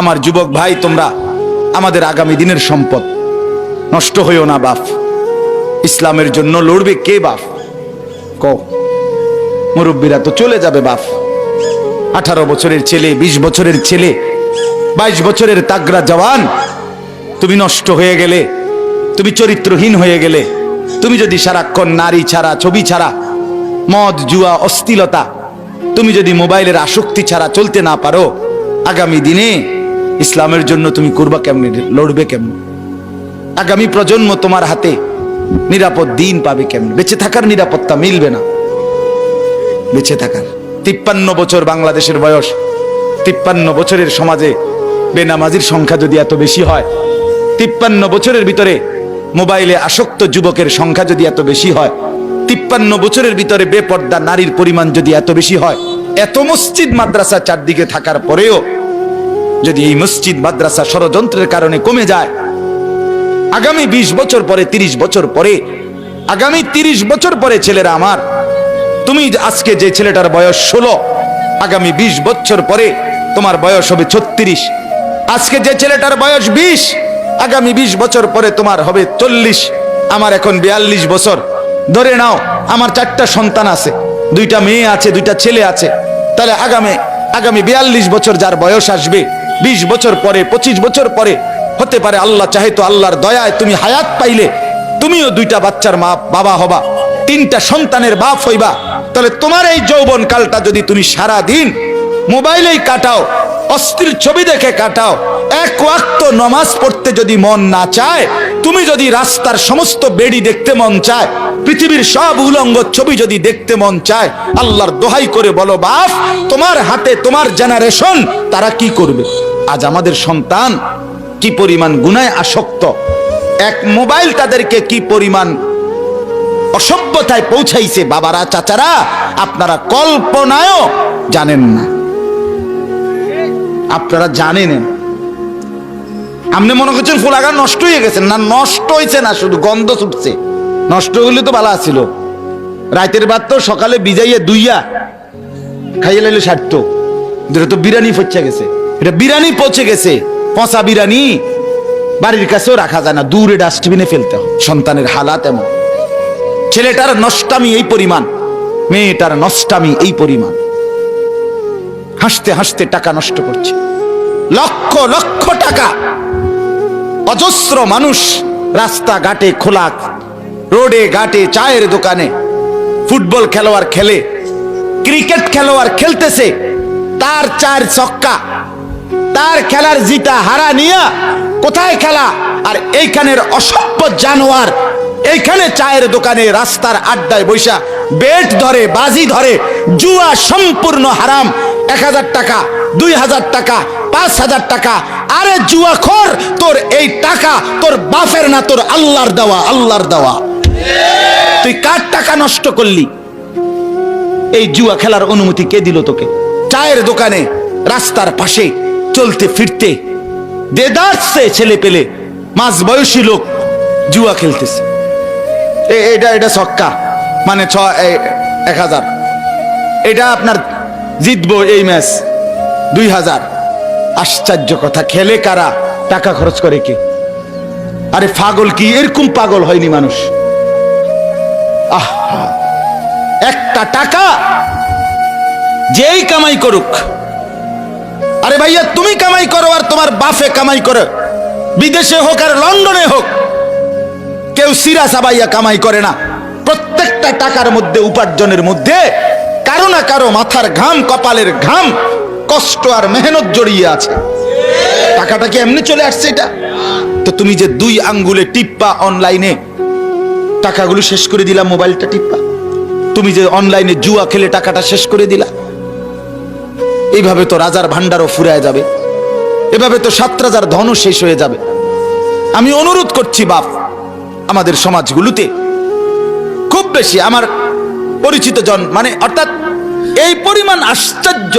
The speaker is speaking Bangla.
আমার যুবক ভাই, তোমরা আমাদের আগামী দিনের সম্পদ। নষ্ট হইও না বাপ। ইসলামের জন্য লড়বে কে বাপ? ক মুরব্বীরা তো চলে যাবে বাপ। আঠারো বছরের ছেলে ২০ বছরের ছেলে, বাইশ বছরের তাগরা জওয়ান। তুমি নষ্ট হয়ে গেলে, তুমি চরিত্রহীন হয়ে গেলে, তুমি যদি সারাক্ষণ নারী ছাড়া, ছবি ছাড়া, মদ, জুয়া, অস্থিলতা, তুমি যদি মোবাইলের আসক্তি ছাড়া চলতে না পারো, আগামী দিনে ইসলামের জন্য তুমি করবা কেমনে? লড়বে কেমনে? আগামী প্রজন্ম তোমার হাতে নিরাপদ দিন পাবে কেমনে? বেঁচে থাকার নিরাপত্তা মিলবে না। বেঁচে থাকার। তিপ্পান্ন বছর বাংলাদেশের বয়স। তিপ্পান্ন বছরের সমাজে বেনামাজির সংখ্যা যদি এত বেশি হয়, তিপ্পান্ন বছরের ভিতরে মোবাইলে আসক্ত যুবকের সংখ্যা যদি এত বেশি হয়, তিপ্পান্ন বছরের ভিতরে বেপর্দা নারীর পরিমাণ যদি এত বেশি হয়, এত মসজিদ, মাদ্রাসা চারদিকে থাকার পরেও যদি এই মসজিদ, মাদ্রাসা, ষড়যন্ত্রের কারণে কমে যায়, আগামী ২০ বছর পরে ৩০ বছর পরে, আগামী ৩০ বছর পরে ছেলেরা আমার, তুমি আজকে যে ছেলেটার বয়স ষোলো, আগামী ২০ বছর পরে তোমার বয়স হবে ছত্রিশ, আজকে যে ছেলেটার বয়স বিশ, আগামী ২০ বছর পরে তোমার হবে চল্লিশ, আমার এখন বিয়াল্লিশ বছর। ধরে নাও, আমার চারটা সন্তান আছে, দুইটা মেয়ে আছে, দুইটা ছেলে আছে, তাহলে আগামী আগামী বিয়াল্লিশ বছর যার বয়স আসবে ২০ বছর পরে ২৫ বছর পরে হতে পারে আল্লাহ চাহে তো আল্লাহর দয়ায় তুমি হায়াত পাইলে, তুমিও দুইটা বাচ্চার মা, বাবা হবা, তিনটা সন্তানের বাপ হইবা। তাহলে তোমার এই যৌবন কালটা যদি তুমি সারা দিন মোবাইলেই কাটাও অস্থির ছবি দেখে কাটাও। এক ওয়াক্ত নমাজ পড়তে যদি মন না চায়, তুমি যদি রাস্তার সমস্ত বেড়ি দেখতে মন চায়, পৃথিবীর সব উলঙ্গ ছবি যদি দেখতে মন চায়, আল্লাহর দোহাই করে বলো, বাপ, তোমার হাতে তোমার জেনারেশন তারা কি করবে? আজ আমাদের সন্তান কি পরিমাণ গুনায় আসক্ত? এক মোবাইল তাদেরকে কি পরিমাণ অসভ্যতায় পৌঁছাইছে, বাবারা, চাচারা? আপনারা কল্পনায়ও জানেন না। আপনারা জানেন। আপনি মনে করছেন ফুলাগা নষ্ট হয়ে গেছে। না, নষ্ট হয়েছে না, শুধু গন্ধ ছুটছে। নষ্ট হইলে তো ভালো আছিল। রাতের বাদ তো সকালে বিজাইয়া দুইয়া খাইয়ে লাইলে সারত। এটা তো বিরানি পচে গেছে। এটা বিরানি পচে গেছে। পচা বিরানি বাড়ির কাছেও রাখা যায় না। দূরে ডাস্টবিনে ফেলতে হয়। সন্তানের হালাত এমন। ছেলেটার নষ্টামি এই পরিমাণ। মেয়েটার নষ্টামি এই পরিমাণ। হাসতে হাসতে টাকা নষ্ট করছে। লক্ষ লক্ষ টাকা। অজস্র মানুষ রাস্তা ঘাটে খোলা রোডে, ঘাটে, চায়ের দোকানে, ফুটবল খেলোয়াড় খেলে, ক্রিকেট খেলোয়াড় খেলতেছে, তার চার চক্কা তার খেলার জিতা হারা নিয়া কোথায় খেলা? আর এইখানের অসভ্য জানোয়ার, এইখানে চায়ের দোকানে রাস্তার আড্ডায় বৈশা, বেট ধরে, বাজি ধরে, জুয়া সম্পূর্ণ হারাম। এক হাজার টাকা, দুই হাজার টাকা, পাঁচ হাজার টাকা। আরে জুয়া খোর তোর এই টাকা তোর বাপের না, তোর আল্লাহর দেওয়া আল্লাহর দেওয়া। তুই কার টাকা নষ্ট করলি? এই জুয়া খেলার অনুমতি কে দিল তোকে? চায়ের দোকানে, রাস্তার পাশে, চলতে ফিরতে। দেদারছে ছেলে পেলে, মাঝ বয়সী লোক জুয়া খেলতেছে। এটা এটা ছক্কা মানে ছ এক হাজার। এটা আপনার জিতবো এই ম্যাচ। দুই হাজার। আশ্চর্য কথা, খেলে কারা? টাকা খরচ করে কে? আরে পাগল কি? এরকম পাগল হয়নি মানুষ। আহ। একটা টাকা যেই কামাই করুক। আরে ভাইয়া, তুমি কামাই করো আর তোমার বাফে কামাই করে। বিদেশে হোক আর লন্ডনে হোক, কেউ সিরা সাবাইয়া কামাই করে না। প্রত্যেকটা টাকার মধ্যে, উপার্জনের মধ্যে কারও না কারও মাথার ঘাম, কপালের ঘাম, কষ্ট আর মেহনত জড়িয়ে আছে। টাকাটা কি এমনি চলে আসছে এটা? তো তুমি যে দুই আঙ্গুলে টিপ্পা অনলাইনে টাকাগুলো শেষ করে দিলা, মোবাইলটা টিপ্পা। তুমি যে অনলাইনে জুয়া খেলে টাকাটা শেষ করে দিলা। এইভাবে তো রাজার ভান্ডারও ফুরায় যাবে। এভাবে তো সাত রাজার ধনও শেষ হয়ে যাবে। আমি অনুরোধ করছি, বাপ, আমাদের সমাজগুলোতে খুব বেশি আমার পরিচিত জন মানে অর্থাৎ এই পরিমাণ আশ্চর্য।